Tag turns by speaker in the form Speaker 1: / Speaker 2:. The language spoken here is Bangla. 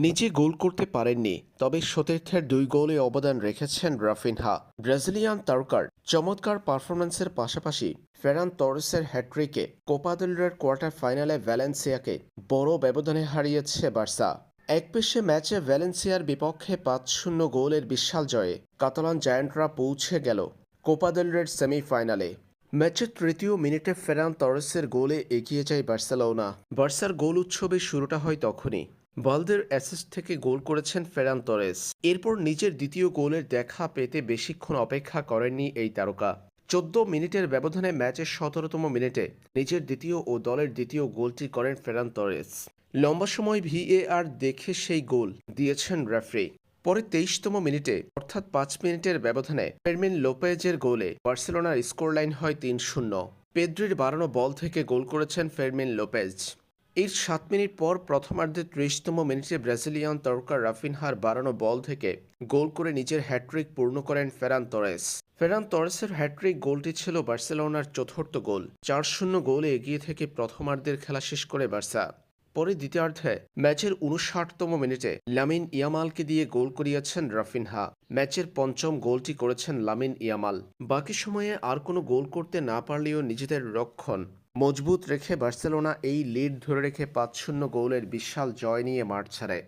Speaker 1: নিজে গোল করতে পারেননি, তবে সতীর্থের দুই গোলে অবদান রেখেছেন রাফিনহা। ব্রাজিলিয়ান তারকার চমৎকার পারফরম্যান্সের পাশাপাশি ফেরান তরেসের হ্যাট্রিকে কোপা দেল রের কোয়ার্টার ফাইনালে ভ্যালেন্সিয়াকে বড় ব্যবধানে হারিয়েছে বার্সা। এক পেশে ম্যাচে ভ্যালেন্সিয়ার বিপক্ষে পাঁচ শূন্য গোলের বিশাল জয়ে কাতালান জায়ান্টরা পৌঁছে গেল কোপা দেল রের সেমিফাইনালে। ম্যাচের তৃতীয় মিনিটে ফেরান তরেসের গোলে এগিয়ে যায় বার্সেলোনা। বার্সার গোল উৎসবের শুরুটা হয় তখনই। বালদের অ্যাসিস্ট থেকে গোল করেছেন ফেরান তরেস। এরপর নিজের দ্বিতীয় গোলের দেখা পেতে বেশিক্ষণ অপেক্ষা করেননি এই তারকা। চোদ্দ মিনিটের ব্যবধানে ম্যাচের সতেরোতম মিনিটে নিজের দ্বিতীয় ও দলের দ্বিতীয় গোলটি করেন ফেরান তরেস। লম্বা সময় ভিএআর দেখে সেই গোল দিয়েছেন রেফারি। পরে তেইশতম মিনিটে, অর্থাৎ পাঁচ মিনিটের ব্যবধানে, ফেরমিন লোপেজের গোলে বার্সেলোনার স্কোরলাইন হয় তিন শূন্য। পেদ্রির বাড়ানো বল থেকে গোল করেছেন ফেরমিন লোপেজ। এর সাত মিনিট পর প্রথমার্ধের ত্রিশতম মিনিটে ব্রাজিলিয়ান তরকা রাফিনহার বাড়ানো বল থেকে গোল করে নিজের হ্যাট্রিক পূর্ণ করেন ফেরান তরেস। ফেরান তরেসের হ্যাট্রিক গোলটি ছিল বার্সেলোনার চতুর্থ গোল। চার শূন্য গোলে এগিয়ে থেকে প্রথমার্ধের খেলা শেষ করে বার্সা। পরে দ্বিতীয়ার্ধে ম্যাচের উনষাটতম মিনিটে লামিন ইয়ামালকে দিয়ে গোল করিয়েছেন রাফিনহা। ম্যাচের পঞ্চম গোলটি করেছেন লামিন ইয়ামাল। বাকি সময়ে আর কোনো গোল করতে না পারলেও নিজেদের রক্ষণ মজবুত রেখে বার্সেলোনা এই লিড ধরে রেখে পাঁচ শূন্য গোলের বিশাল জয় নিয়ে মাঠ ছাড়ে।